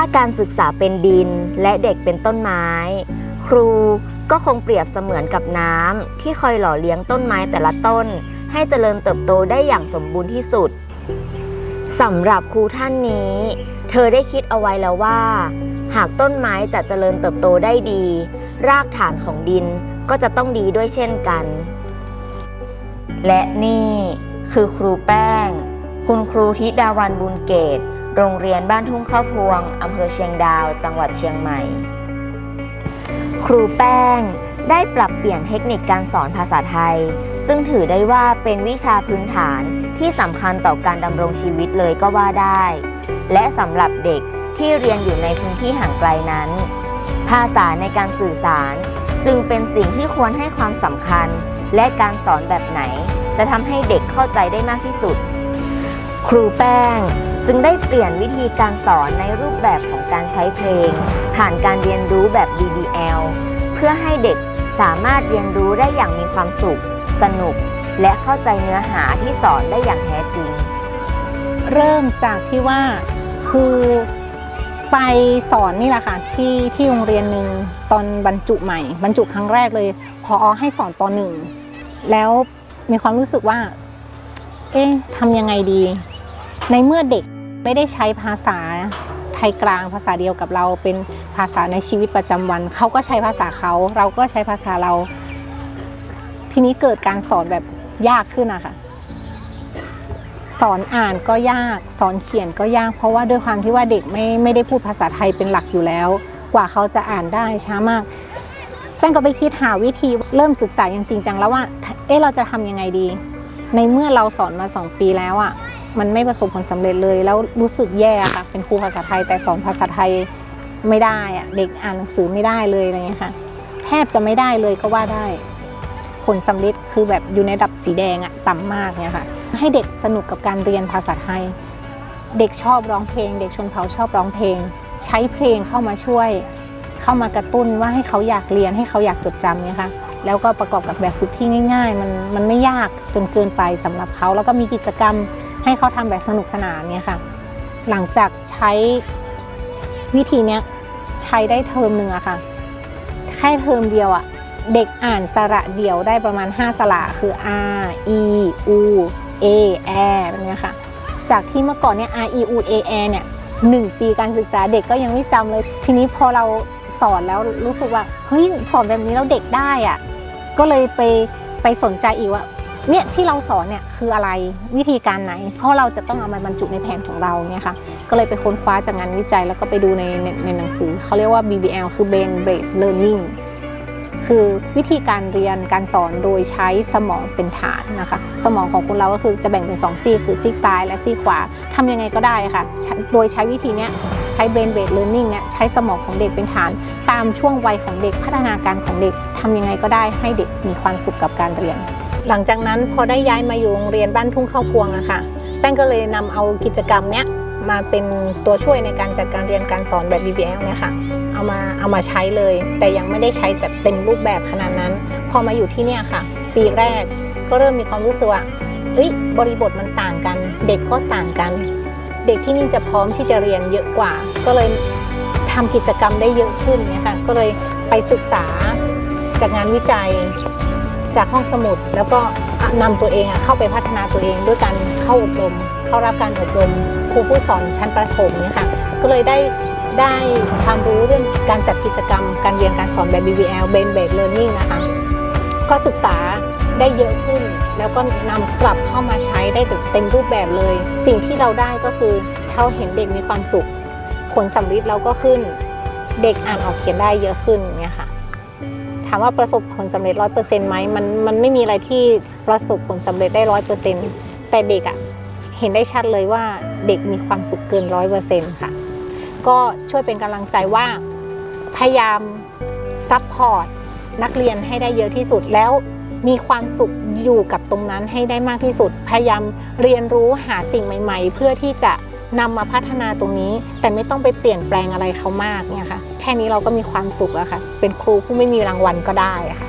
ถ้าการศึกษาเป็นดินและเด็กเป็นต้นไม้ ครูก็คงเปรียบเสมือนกับน้ำที่คอยหล่อเลี้ยงต้นไม้แต่ละต้น ให้เจริญเติบโตได้อย่างสมบูรณ์ที่สุดสำหรับครูท่านนี้ เธอได้คิดเอาไว้แล้วว่า หากต้นไม้จะเจริญเติบโตได้ดี รากฐานของดินก็จะต้องดีด้วยเช่นกัน และนี่คือครูแป้ง คุณครูธิดาวันบุญเกต โรงเรียนบ้านทุ่งข้าวพวง อำเภอเชียงดาว จังหวัดเชียงใหม่ ครูแป้งได้ปรับเปลี่ยนเทคนิคการสอนภาษาไทย ซึ่งถือได้ว่าเป็นวิชาพื้นฐานที่สำคัญต่อการดำรงชีวิตเลยก็ว่าได้ และสำหรับเด็กที่เรียนอยู่ในพื้นที่ห่างไกลนั้น ภาษาในการสื่อสาร จึงเป็นสิ่งที่ควรให้ความสำคัญ และการสอนแบบไหน จะทำให้เด็กเข้าใจได้มากที่สุด ครูแป้ง จึงได้เปลี่ยนวิธีการสอนในรูปแบบของการใช้เพลง ผ่านการเรียนรู้แบบ DBL เพื่อให้เด็กสามารถเรียนรู้ได้อย่างมีความสุข สนุก และเข้าใจเนื้อหาที่สอนได้อย่างแท้จริง เริ่มจากที่ว่าคือไปสอนนี่แหละค่ะที่ที่โรงเรียนหนึ่งตอนบรรจุใหม่ บรรจุครั้งแรกเลยพอให้สอนปหนึ่งแล้วมีความรู้สึกว่า เอ๊ะทำยังไงดี ในเมื่อเด็ก ไม่ได้ใช้ภาษาไทยกลางภาษาเดียวกับเราเป็นภาษาในชีวิตประจำวัน เขาก็ใช้ภาษาเขาเราก็ใช้ภาษาเรา ทีนี้เกิดการสอนแบบยากขึ้นอะค่ะสอนอ่านก็ยากสอนเขียนก็ยาก เพราะว่าด้วยความที่ว่าเด็กไม่ไม่ได้พูดภาษาไทยเป็นหลักอยู่แล้ว กว่าเขาจะอ่านได้ช้ามากแป้งก็ไปคิดหาวิธีเริ่มศึกษาอย่างจริงจังแล้วว่า เอ๊ะเราจะทำยังไงดี ในเมื่อเราสอนมาสองปีแล้วอะ่ะ มันไม่ประสบผลสำเร็จเลย แล้วรู้สึกแย่ค่ะ เป็นครูภาษาไทยแต่สอนภาษาไทยไม่ได้อะเด็กอ่านหนังสือไม่ได้เลยอะไรเงี้ยค่ะ แทบจะไม่ได้เลยก็ว่าได้ ผลสำเร็จคือแบบอยู่ในระดับสีแดงอะต่ำมากเนี่ยค่ะ ให้เด็กสนุกกับการเรียนภาษาไทย เด็กชอบร้องเพลง เด็กชนเผ่าชอบร้องเพลง ใช้เพลงเข้ามาช่วย เข้ามากระตุ้นว่าให้เขาอยากเรียนให้เขาอยากจดจำเนี่ยค่ะแล้วก็ประกอบกับแบบฝึกที่ง่าย ๆ มันมันไม่ยากจนเกินไปสำหรับเขา แล้วก็มีกิจกรรม ให้เขาทำแบบสนุกสนานเนี่ยค่ะ หลังจากใช้วิธีเนี้ยใช้ได้เทอมหนึ่งอะค่ะ แค่เทอมเดียวอะเด็กอ่านสระเดียวได้ประมาณ 5 สระคือ R E U A A แบบนี้ค่ะ จากที่เมื่อก่อนเนี่ย R E U A A เนี่ยหนึ่งปีการศึกษาเด็กก็ยังไม่จำเลย ทีนี้พอเราสอนแล้วรู้สึกว่า เฮ้ย สอนแบบนี้แล้วเด็กได้อะก็เลยไปไปสนใจอีกว่า เนี่ยที่เราสอนเนี่ยคืออะไรวิธีการไหน เพราะเราจะต้องเอามาบรรจุในแผนของเราเนี่ยค่ะก็เลยไปค้นคว้าจากงานวิจัยแล้วก็ไปดูในในในหนังสือเขาเรียกว่า BBL คือ Brain Based Learning คือวิธีการเรียนการสอนโดยใช้สมองเป็นฐานนะคะ สมองของคนเราก็คือจะแบ่งเป็น2ซีกคือซีกซ้ายและซีกขวาทำยังไงก็ได้ค่ะ โดยใช้วิธีนี้ใช้ brain based learning เนี่ยใช้สมองของเด็กเป็นฐาน ตามช่วงวัยของเด็กพัฒนาการของเด็กทำยังไงก็ได้ให้เด็กมีความสุขกับการเรียน หลังจากนั้นพอได้ย้ายมาอยู่โรงเรียนบ้านทุ่งข้าวพวงอะค่ะ แป้งก็เลยนำเอากิจกรรมเนี้ยมาเป็นตัวช่วยในการจัดการเรียนการสอนแบบ BBL เนี่ยค่ะ เอามาเอามาใช้เลย แต่ยังไม่ได้ใช้แบบเต็มรูปแบบขนาดนั้น พอมาอยู่ที่เนี่ยค่ะ ปีแรกก็เริ่มมีความรู้สึกว่าเอ้ยบริบทมันต่างกัน เด็กก็ต่างกัน เด็กที่นี่จะพร้อมที่จะเรียนเยอะกว่า ก็เลยทำกิจกรรมได้เยอะขึ้นเนี่ยค่ะ ก็เลยไปศึกษาจากงานวิจัย จากห้องสมุด แล้วก็นำตัวเองเข้าไปพัฒนาตัวเองด้วยการเข้าอบรม เข้ารับการอบรมครูผู้สอนชั้นประถมเนี่ยค่ะก็เลยได้ได้ความรู้เรื่องการจัดกิจกรรม การเรียนการสอนแบบ BBL Brain Based Learning นะคะก็ศึกษาได้เยอะขึ้น แล้วก็นำกลับเข้ามาใช้ได้เต็มรูปแบบเลย สิ่งที่เราได้ก็คือเราเห็นเด็กมีความสุข ผลสำลิดเราก็ขึ้น เด็กอ่านออกเขียนได้เยอะขึ้นเนี่ยค่ะ ถามว่าประสบผลสำเร็จร้อยเปอร์เซ็นต์ไหมมันมันไม่มีอะไรที่ประสบผลสำเร็จได้ร้อยเปอร์เซ็นต์แต่เด็กอะ่ะเห็นได้ชัดเลยว่าเด็กมีความสุขเกินร้อยเปอร์เซ็นต์ค่ะ ก็ช่วยเป็นกำลังใจว่าพยายามซัพพอร์ตนักเรียนให้ได้เยอะที่สุดแล้วมีความสุขอยู่กับตรงนั้นให้ได้มากที่สุด พยายามเรียนรู้หาสิ่งใหม่ ๆ เพื่อที่จะนำมาพัฒนาตรงนี้ แต่ไม่ต้องไปเปลี่ยนแปลงอะไรเขามากเนี่ยค่ะ ค่นี้เราก็มีความสุขแล้วค่ะ เป็นครูผู้ไม่มีรางวัลก็ได้ค่ะ